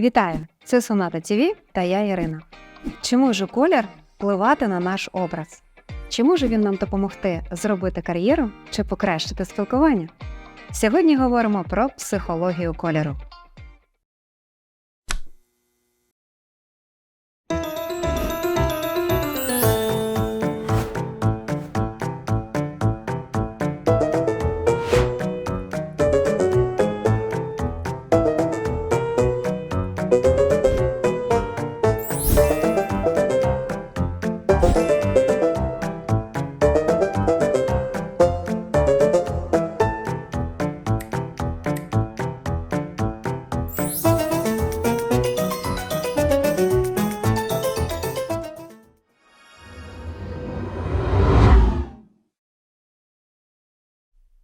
Вітаю! Це Соната ТВ та я Ірина. Чи може колір впливати на наш образ? Чи може він нам допомогти зробити кар'єру чи покращити спілкування? Сьогодні говоримо про психологію кольору.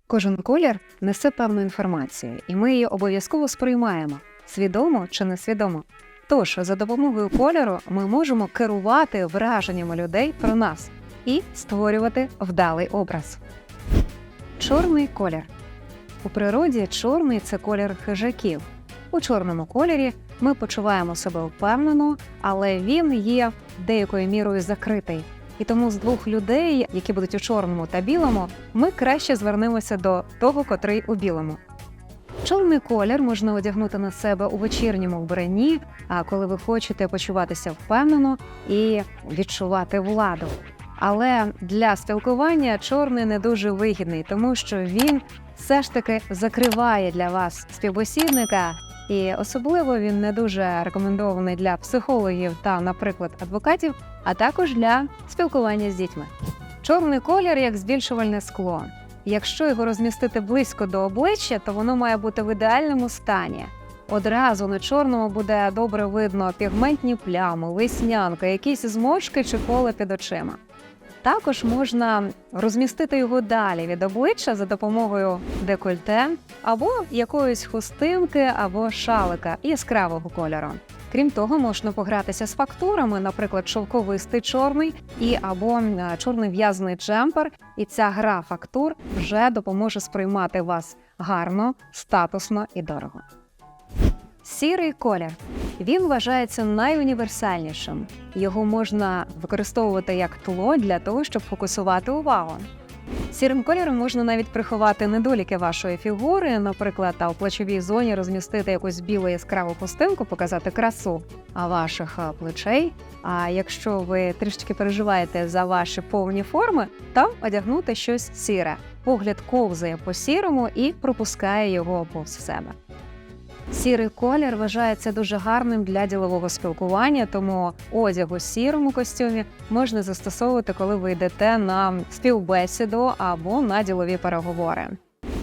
Кожен колір несе певну інформацію, і ми її обов'язково сприймаємо, свідомо чи несвідомо. Тож, за допомогою кольору ми можемо керувати враженнями людей про нас і створювати вдалий образ. Чорний колір. У природі чорний це колір хижаків. У чорному кольорі ми почуваємо себе впевнено, але він є деякою мірою закритий. І тому з двох людей, які будуть у чорному та білому, ми краще звернемося до того, котрий у білому. Чорний колір можна одягнути на себе у вечірньому вбранні, а коли ви хочете почуватися впевнено і відчувати владу. Але для спілкування чорний не дуже вигідний, тому що він все ж таки закриває для вас співбесідника, і особливо він не дуже рекомендований для психологів та, наприклад, адвокатів, а також для спілкування з дітьми. Чорний колір як збільшувальне скло. Якщо його розмістити близько до обличчя, то воно має бути в ідеальному стані. Одразу на чорному буде добре видно пігментні плями, веснянка, якісь зморшки чи коле під очима. Також можна розмістити його далі від обличчя за допомогою декольте або якоїсь хустинки або шалика яскравого кольору. Крім того, можна погратися з фактурами, наприклад, шовковистий чорний і або чорний в'язаний джемпер. І ця гра фактур вже допоможе сприймати вас гарно, статусно і дорого. Сірий колір. Він вважається найуніверсальнішим. Його можна використовувати як тло для того, щоб фокусувати увагу. Сірим кольором можна навіть приховати недоліки вашої фігури, наприклад, та у плечовій зоні розмістити якусь білу яскраву хустинку, показати красу ваших плечей. А якщо ви трішки переживаєте за ваші повні форми, то одягнути щось сіре. Погляд ковзає по сірому і пропускає його повз себе. Сірий колір вважається дуже гарним для ділового спілкування, тому одяг у сірому костюмі можна застосовувати, коли ви йдете на співбесіду або на ділові переговори.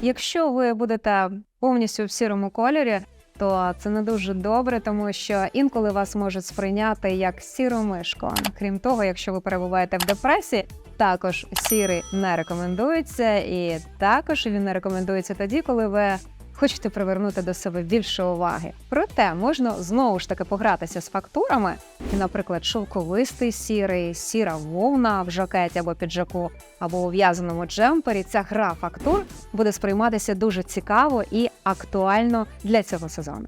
Якщо ви будете повністю в сірому кольорі, то це не дуже добре, тому що інколи вас можуть сприйняти як сіру мишку. Крім того, якщо ви перебуваєте в депресії, також сірий не рекомендується, і також він не рекомендується тоді, коли ви хочете привернути до себе більше уваги. Проте можна знову ж таки погратися з фактурами, і, наприклад, шовковистий сірий, сіра вовна в жакеті або піджаку, або у в'язаному джемпері. Ця гра фактур буде сприйматися дуже цікаво і актуально для цього сезону.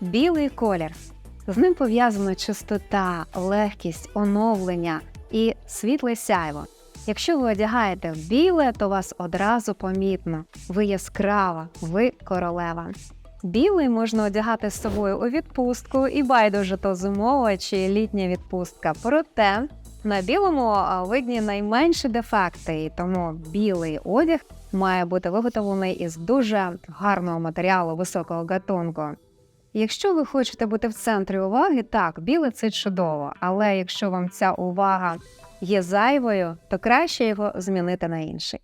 Білий колір. З ним пов'язана чистота, легкість, оновлення і світле сяйво. Якщо ви одягаєте біле, то вас одразу помітно. Ви яскрава, ви королева. Білий можна одягати з собою у відпустку і байдуже то зимова чи літня відпустка. Проте на білому видні найменші дефекти, і тому білий одяг має бути виготовлений із дуже гарного матеріалу високого гатунку. Якщо ви хочете бути в центрі уваги, так, біле це чудово, але якщо вам ця увага є зайвою, то краще його змінити на інший.